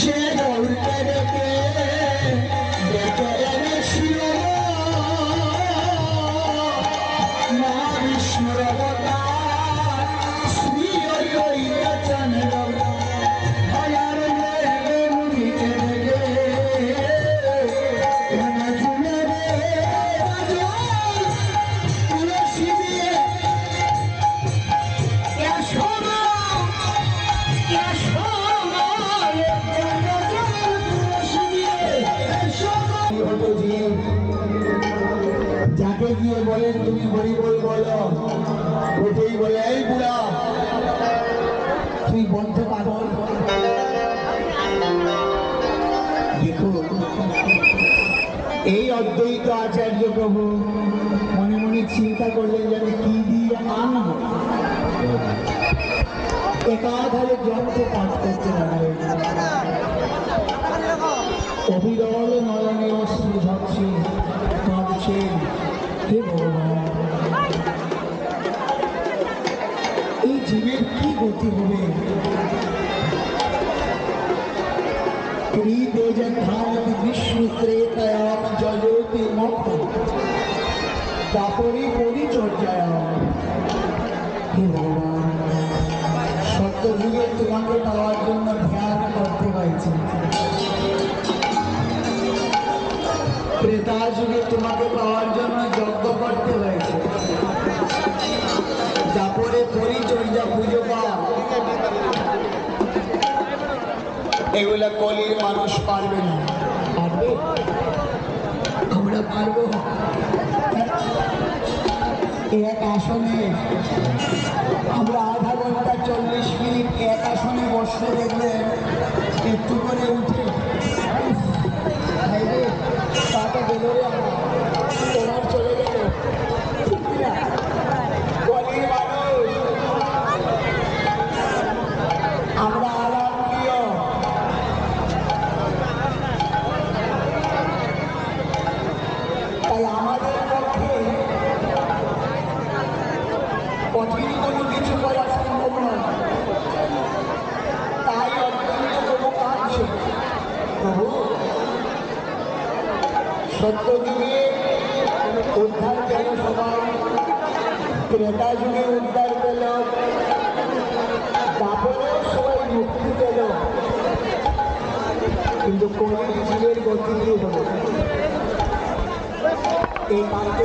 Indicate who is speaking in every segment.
Speaker 1: সে দৌড়তে দেখে গিয়ে বলেন তুমি হরি বল। বলো বলে, এই বুড়া, তুই বন্ধ পাগল। দেখো, এই অদ্বৈত আচার্য প্রভু মনে মনে চিন্তা করলেন যেন কি দিয়ে আনব একাধারে গ্রন্থ পাঠ করতে অবিরল নয়নে অশ্রু ঝরছে কাঁদছেন হে ভগবান এই জীবের কি গতি হবে? বিষ্ণু ত্রেতয়াম জয়তি মক্ত দাপরি পরিচর্যায় হে ভগবান, সত্যযুগে তোমাকে পাওয়ার জন্য ধ্যান করতে হয়েছে। ত্রেতা যুগে তোমাকে পাওয়ার জন্য যজ্ঞ করতে হয়েছে। তারপরে পরিচর্যা পুজো পাওয়া। এগুলা কলির মানুষ পারবে না। পারবে? আমরা পারব। এক আসনে, আমরা আধা ঘণ্টা চল্লিশ মিনিট এক আসনে বসলে দেখবেন একটু করে উঠে टाटा बोलोरे और সত্য যুগে উদ্ধার পেল সবাই। ত্রেতা যুগে উদ্ধার পেল। তারপরেও সবাই মুক্তি পেল। কিন্তু কলির জীবের গতি হলো? এই মানতে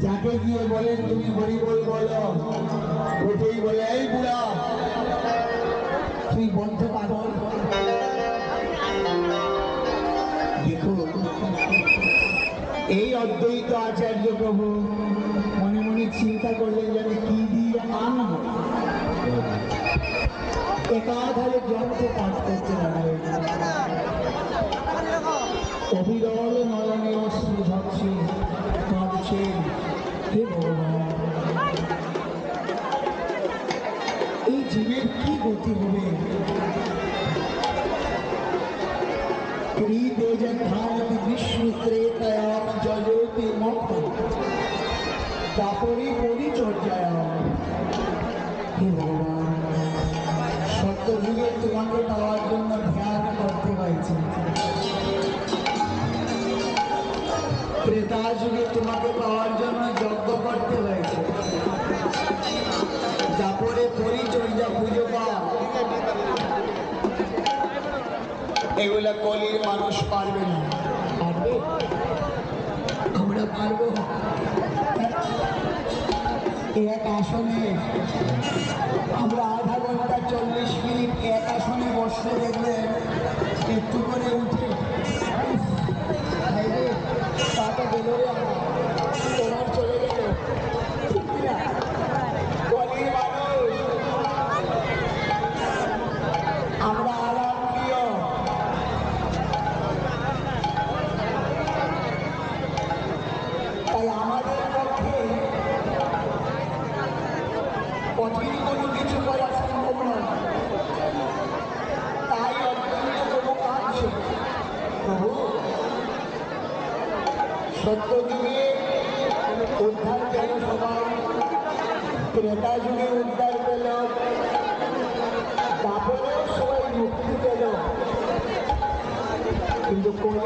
Speaker 1: যাকে গিয়ে বলেন তুমি হরি বল। বলো বলে, এই বুড়া, তুই বন্ধ পাগল। এই অদ্বৈত আচার্য প্রভু মনে মনে চিন্তা করলেন যেন কি দিয়ে আনব? একাধারে গ্রন্থ এই জীবের কি গতি হবে? ত্রিদেজধামতি বিষ্ণু ত্রেতয়াম জয়তি মক্ত দাপরি পরিচর্যায় হে তোমাকে পাওয়ার ত্রেতা যুগে তোমাকে পাওয়ার জন্য যজ্ঞ করতে হয়েছে। তারপরে পরিচর্যা পুজো পাওয়া এগুলা কলির মানুষ পারবে না। পারবে আমরা পারব। এক আসনে, আমরা আধা ঘণ্টা চল্লিশ মিনিট এক আসনে বসলে দেখবেন তোমার চলে গেল আমরা আরাম তাই আমাদের পক্ষে কঠিন কোনো কিছু করা সম্ভব নয় তাই অত্যন্ত কোনো কাজ প্রভু সত্য যুগে উদ্ধার পেল সবাই ত্রেতা যুগে উদ্ধার পেল সবাই মুক্তি পেল কিন্তু কোন